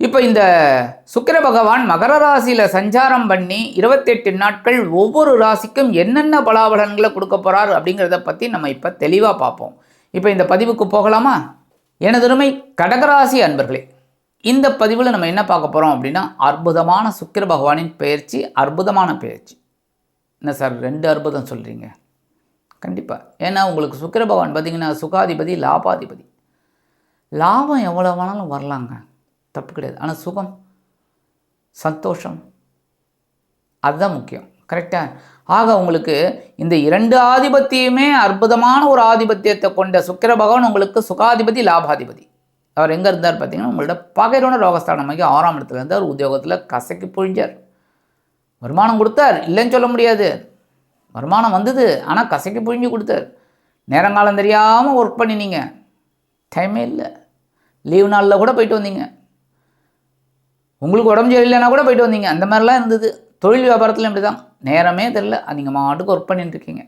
இப்போ இந்த சுக்கிர பகவான் மகர ராசியில் சஞ்சாரம் பண்ணி இருபத்தெட்டு நாட்கள் ஒவ்வொரு ராசிக்கும் என்னென்ன பலாபலன்களை கொடுக்க போகிறார் அப்படிங்கிறத பற்றி நம்ம இப்போ தெளிவாக பார்ப்போம். இப்போ இந்த பதிவுக்கு போகலாமா? எனதருமை கடகராசி அன்பர்களே இந்த பதிவில் நம்ம என்ன பார்க்க போகிறோம் அப்படின்னா அற்புதமான சுக்கிர பகவானின் பெயர்ச்சி அற்புதமான பயிற்சி என்ன சார் ரெண்டு அற்புதம் சொல்கிறீங்க கண்டிப்பாக ஏன்னா உங்களுக்கு சுக்கிர பகவான் பார்த்தீங்கன்னா சுகாதிபதி லாபாதிபதி. லாபம் எவ்வளோ வேணாலும் வரலாங்க. தப்பு கிடையாது. ஆனால் சுகம் சந்தோஷம் அதுதான் முக்கியம். கரெக்டாக ஆக உங்களுக்கு இந்த இரண்டு ஆதிபத்தியமே அற்புதமான ஒரு ஆதிபத்தியத்தை கொண்ட சுக்கிர பகவான் உங்களுக்கு சுகாதிபதி லாபாதிபதி. அவர் எங்கே இருந்தார் பார்த்தீங்கன்னா உங்களோட பகைரோன ரோகஸ்தானமாகி ஆறாம் இடத்துல இருந்தார். உத்தியோகத்தில் கசக்கி பொழிஞ்சார். வருமானம் கொடுத்தார். இல்லைன்னு சொல்ல முடியாது. வருமானம் வந்தது ஆனால் கசக்கி புழிஞ்சு கொடுத்தார். நேரங்காலம் தெரியாமல் ஒர்க் பண்ணினீங்க. டைமே இல்லை. லீவ் நாளில் கூட போயிட்டு வந்தீங்க. உங்களுக்கு உடம்பு சரியில்லைன்னா கூட போயிட்டு வந்தீங்க. அந்த மாதிரிலாம் இருந்தது. தொழில் வியாபாரத்தில் இப்படி தான் நேரமே தெரில நீங்கள் மாட்டுக்கு ஒர்க் பண்ணிட்டுருக்கீங்க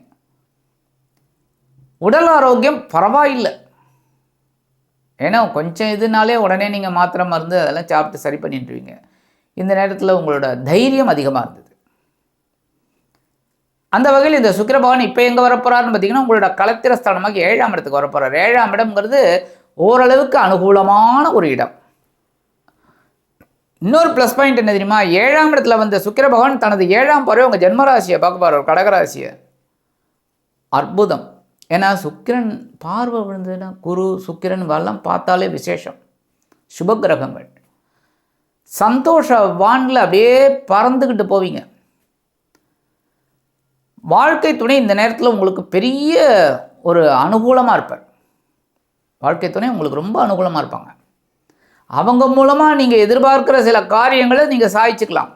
உடல் ஆரோக்கியம் பரவாயில்லை. ஏன்னா கொஞ்சம் இதுனாலே உடனே நீங்கள் மாத்திரை மருந்து அதெல்லாம் சாப்பிட்டு சரி பண்ணிட்டுருவீங்க இந்த நேரத்தில் உங்களோட தைரியம் அதிகமாக இருந்தது. அந்த வகையில் இந்த சுக்கிர பகவான் இப்போ எங்கே வரப்போகிறாருன்னு பார்த்தீங்கன்னா உங்களோட களத்திரஸ்தானமாக ஏழாம் இடத்துக்கு வரப்போகிறார் ஏழாம் இடம்ங்கிறது ஓரளவுக்கு அனுகூலமான ஒரு இடம். இன்னொரு ப்ளஸ் பாயிண்ட் என்ன தெரியுமா? ஏழாம் இடத்துல வந்த சுக்கிர பகவான் தனது ஏழாம் பறவை உங்கள் ஜென்மராசியை பார்க்க போகிறார் கடகராசியை. அற்புதம். ஏன்னா சுக்கிரன் பார்வை விழுந்ததுன்னா குரு சுக்கிரன் வரலாம் பார்த்தாலே விசேஷம். சுப கிரகங்கள். சந்தோஷ வானில் அப்படியே பறந்துக்கிட்டு போவீங்க. வாழ்க்கை துணை இந்த நேரத்தில் உங்களுக்கு பெரிய ஒரு அனுகூலமாக இருப்பார். வாழ்க்கை துணை உங்களுக்கு ரொம்ப அனுகூலமாக இருப்பாங்க. அவங்க மூலமாக நீங்கள் எதிர்பார்க்குற சில காரியங்களை நீங்கள் சாய்ச்சிக்கலாம்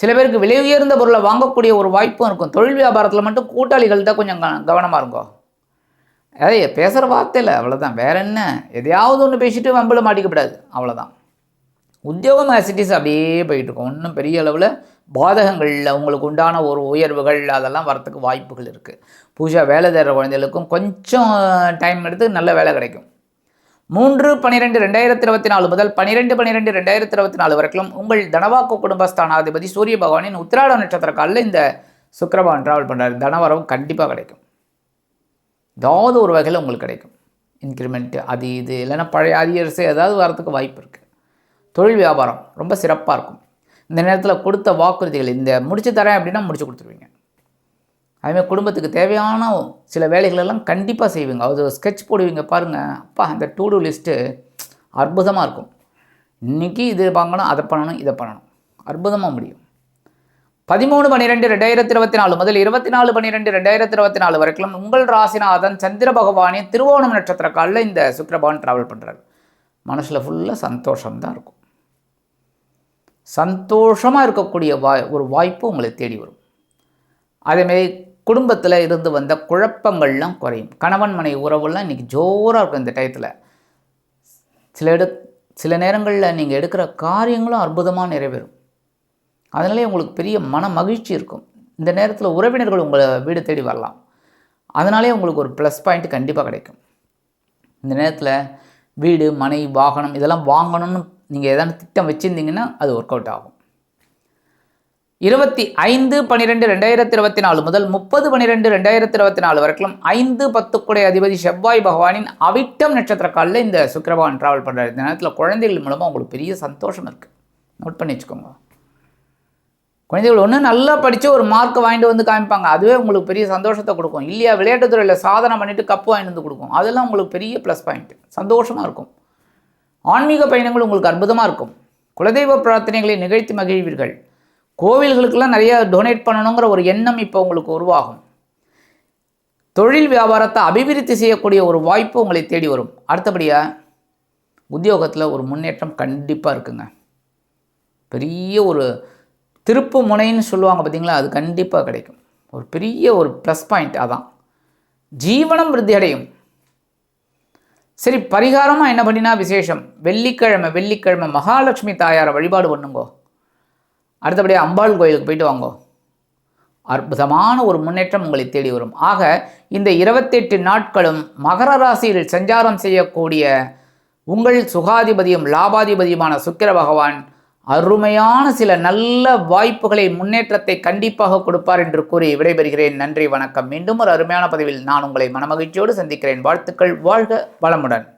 சில பேருக்கு விலை உயர்ந்த பொருளை வாங்கக்கூடிய ஒரு வாய்ப்பும் இருக்கும். தொழில் வியாபாரத்தில் மட்டும் கூட்டாளிகள் தான் கொஞ்சம் கவனமாக இருக்கும். அதே பேசுகிற வார்த்தையில் அவ்வளோதான் வேற என்ன? எதையாவது ஒன்று பேசிட்டு வம்பில் மாட்டிக்கப்படாது. அவ்வளோதான் உத்தியோகம் ஆசிட்டிஸ் அப்படியே போயிட்டு இருக்கும். ஒன்றும் பெரிய அளவில் பாதகங்களில் உங்களுக்கு உண்டான ஒரு உயர்வுகள் அதெல்லாம் வரத்துக்கு வாய்ப்புகள் இருக்குது பூஜா வேலை தேடுற குழந்தைகளுக்கும் கொஞ்சம் டைம் எடுத்து நல்ல வேலை கிடைக்கும். மூன்று பனிரெண்டு ரெண்டாயிரத்தி இருபத்தி நாலு முதல் பனிரெண்டு பனிரெண்டு ரெண்டாயிரத்தி இருபத்தி நாலு வரைக்கும் உங்கள் தனவாக்கு குடும்பஸ்தானாதிபதி சூரிய பகவானின் உத்திராட நட்சத்திர காலில் இந்த சுக்கிரபகவான் ட்ராவல் பண்ணுறாரு தனவரம் கண்டிப்பாக கிடைக்கும். ஏதாவது ஒரு வகையில் உங்களுக்கு கிடைக்கும். இன்க்ரிமெண்ட்டு அது இது இல்லைன்னா பழைய அரியர்ஸு ஏதாவது வரத்துக்கு வாய்ப்பு இருக்குது தொழில் வியாபாரம் ரொம்ப சிறப்பாக இருக்கும். இந்த நேரத்தில் கொடுத்த வாக்குறுதிகள் இந்த முடிச்சு தரேன் அப்படின்னா முடிச்சு கொடுத்துருவீங்க. அதுமாதிரி குடும்பத்துக்கு தேவையான சில வேலைகளெல்லாம் கண்டிப்பாக செய்வீங்க. அது ஸ்கெட்ச் போடுவீங்க பாருங்கள் அப்பா அந்த டூ டூ லிஸ்ட்டு அற்புதமாக இருக்கும். இன்றைக்கி இது வாங்கணும் அதை பண்ணணும் இதை பண்ணணும். அற்புதமாக முடியும். பதிமூணு பன்னிரெண்டு ரெண்டாயிரத்தி இருபத்தி நாலு முதல் இருபத்தி நாலு பன்னிரெண்டு ரெண்டாயிரத்தி இருபத்தி நாலு வரைக்கும் உங்கள் ராசிநாதன் சந்திர பகவானே திருவோணம் நட்சத்திர காலில் இந்த சுக்கிரபகவான் ட்ராவல் பண்ணுறாரு மனசில் ஃபுல்லாக சந்தோஷம்தான் இருக்கும். சந்தோஷமாக இருக்கக்கூடிய வாய் ஒரு வாய்ப்பு உங்களை தேடி வரும். அதேமாரி குடும்பத்தில் இருந்து வந்த குழப்பங்கள்லாம் குறையும். கணவன் மனை உறவுலாம் இன்றைக்கி ஜோராக இருக்கும் இந்த டயத்தில். சில எடு சில நேரங்களில் நீங்கள் எடுக்கிற காரியங்களும் அற்புதமாக நிறைவேறும். அதனாலே உங்களுக்கு பெரிய மன மகிழ்ச்சி இருக்கும். இந்த நேரத்தில் உறவினர்கள் உங்களை வீடு தேடி வரலாம். அதனாலே உங்களுக்கு ஒரு ப்ளஸ் பாயிண்ட் கண்டிப்பாக கிடைக்கும். இந்த நேரத்தில் வீடு மனை வாகனம் இதெல்லாம் வாங்கணும்னு நீங்கள் எதாவது திட்டம் வச்சுருந்தீங்கன்னா அது ஒர்க் அவுட் ஆகும். இருபத்தி ஐந்து பன்னிரெண்டு ரெண்டாயிரத்தி இருபத்தி நாலு முதல் முப்பது பன்னிரெண்டு ரெண்டாயிரத்தி இருபத்தி நாலு வரைக்கும் ஐந்து பத்துக்குடைய அதிபதி செவ்வாய் பகவானின் அவிட்டம் நட்சத்திர காலில் இந்த சுக்கிரபகவான் ட்ராவல் பண்ணுறாரு இந்த நேரத்தில் குழந்தைகள் மூலமாக உங்களுக்கு பெரிய சந்தோஷம் இருக்குது நோட் பண்ணி வச்சுக்கோங்க. குழந்தைகள் ஒன்று நல்லா படித்து ஒரு மார்க் வாங்கிட்டு வந்து காமிப்பாங்க. அதுவே உங்களுக்கு பெரிய சந்தோஷத்தை கொடுக்கும். இல்லையா விளையாட்டுத்துறையில் சாதனை பண்ணிவிட்டு கப்பு வாங்கிட்டு வந்து கொடுக்கும். அதெல்லாம் உங்களுக்கு பெரிய ப்ளஸ் பாயிண்ட் சந்தோஷமாக இருக்கும். ஆன்மீக பயணங்கள் உங்களுக்கு அற்புதமாக இருக்கும். குலதெய்வ பிரார்த்தனைகளை நிகழ்த்தி மகிழ்வீர்கள். கோவில்களுக்கெல்லாம் நிறையா டொனேட் பண்ணணுங்கிற ஒரு எண்ணம் இப்போ உங்களுக்கு உருவாகும். தொழில் வியாபாரத்தை அபிவிருத்தி செய்யக்கூடிய ஒரு வாய்ப்பு உங்களை தேடி வரும். அடுத்தபடியாக உத்தியோகத்தில் ஒரு முன்னேற்றம் கண்டிப்பாக இருக்குங்க. பெரிய ஒரு திருப்பு முனைன்னு சொல்லுவாங்க பார்த்தீங்களா அது கண்டிப்பாக கிடைக்கும். ஒரு பெரிய ஒரு ப்ளஸ் பாயிண்ட் அதான். ஜீவனம் விருத்தி அடையும். சரி பரிகாரமாக என்ன பண்ணினா விசேஷம்? வெள்ளிக்கிழமை வெள்ளிக்கிழமை மகாலட்சுமி தாயாரை வழிபாடு பண்ணுங்கோ. அடுத்தபடியாக அம்பாள் கோயிலுக்கு போயிட்டு வாங்கோ. அற்புதமான ஒரு முன்னேற்றம் உங்களை தேடி வரும். ஆக இந்த இருபத்தெட்டு நாட்களும் மகர ராசியில் சஞ்சாரம் செய்யக்கூடிய உங்கள் சுகாதிபதியும் லாபாதிபதியுமான சுக்கிர பகவான் அருமையான சில நல்ல வாய்ப்புகளை முன்னேற்றத்தை கண்டிப்பாக கொடுப்பார் என்று கூறி விடைபெறுகிறேன். நன்றி வணக்கம். மீண்டும் ஒரு அருமையான பதிவில் நான் உங்களை மனமகிழ்ச்சியோடு சந்திக்கிறேன். வாழ்த்துக்கள். வாழ்க வளமுடன்.